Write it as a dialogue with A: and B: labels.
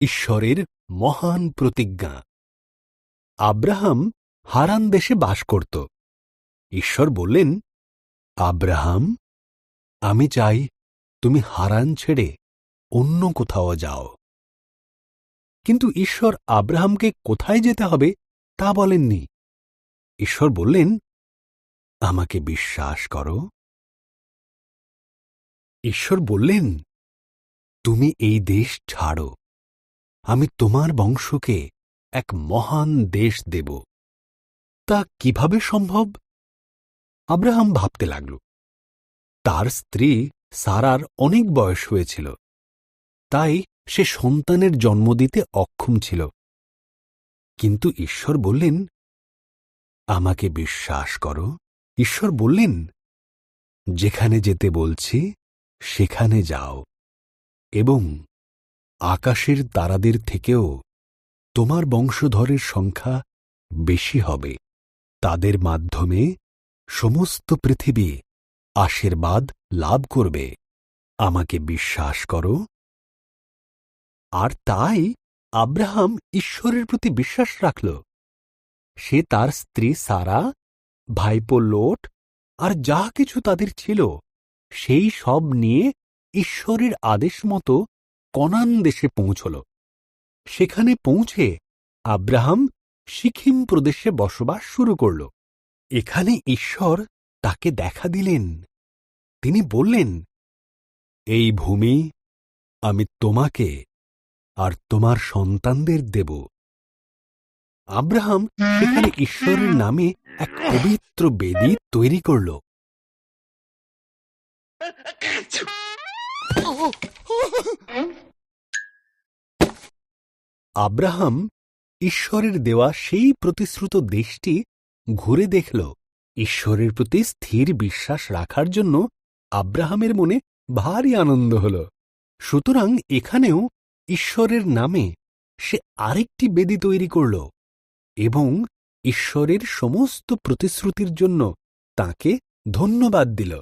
A: ঈশ্বরের মহান প্রতিজ্ঞা। আব্রাহাম হারান দেশে বাস করত। ঈশ্বর বললেন, আব্রাহাম, আমি চাই তুমি হারান ছেড়ে অন্য কোথাও যাও। কিন্তু ঈশ্বর আব্রাহামকে কোথায় যেতে হবে তা বলেননি। ঈশ্বর বললেন, আমাকে বিশ্বাস করো। ঈশ্বর বললেন, তুমি এই দেশ ছাড়ো। আমি তোমার বংশকে এক মহান দেশ দেব। তা কীভাবে সম্ভব? আব্রাহাম ভাবতে লাগল। তার স্ত্রী সারার অনেক বয়স হয়েছিল। তাই সে সন্তানের জন্ম দিতে অক্ষম ছিল। কিন্তু ঈশ্বর বললেন, আমাকে বিশ্বাস করো। ঈশ্বর বললেন, যেখানে যেতে বলছি, সেখানে যাও এবং আকাশের তারাদের থেকেও তোমার বংশধরের সংখ্যা বেশি হবে। তাদের মাধ্যমে সমস্ত পৃথিবী আশীর্বাদ লাভ করবে। আমাকে বিশ্বাস করো। আর তাই আব্রাহাম ঈশ্বরের প্রতি বিশ্বাস রাখল। সে তার স্ত্রী সারা, ভাইপো লোট আর যা কিছু তাদের ছিল, সেই সব নিয়ে ঈশ্বরের আদেশ মতো কনান দেশে পৌঁছল সেখানে পৌঁছে আব্রাহাম সিকিম প্রদেশে বসবাস শুরু করল এখানে ঈশ্বর তাকে দেখা দিলেন তিনি বললেন এই ভূমি আমি তোমাকে আর তোমার সন্তানদের দেব আব্রাহাম সেখানে ঈশ্বরের নামে এক পবিত্র বেদি তৈরি করল আব্রাহাম ঈশ্বরের দেওয়া সেই প্রতিশ্রুত দেশটি ঘুরে দেখল। ঈশ্বরের প্রতি স্থির বিশ্বাস রাখার জন্য আব্রাহামের মনে ভারী আনন্দ হল। সুতরাং এখানেও ঈশ্বরের নামে সে আরেকটি বেদি তৈরি করল এবং ঈশ্বরের সমস্ত প্রতিশ্রুতির জন্য তাকে ধন্যবাদ দিল।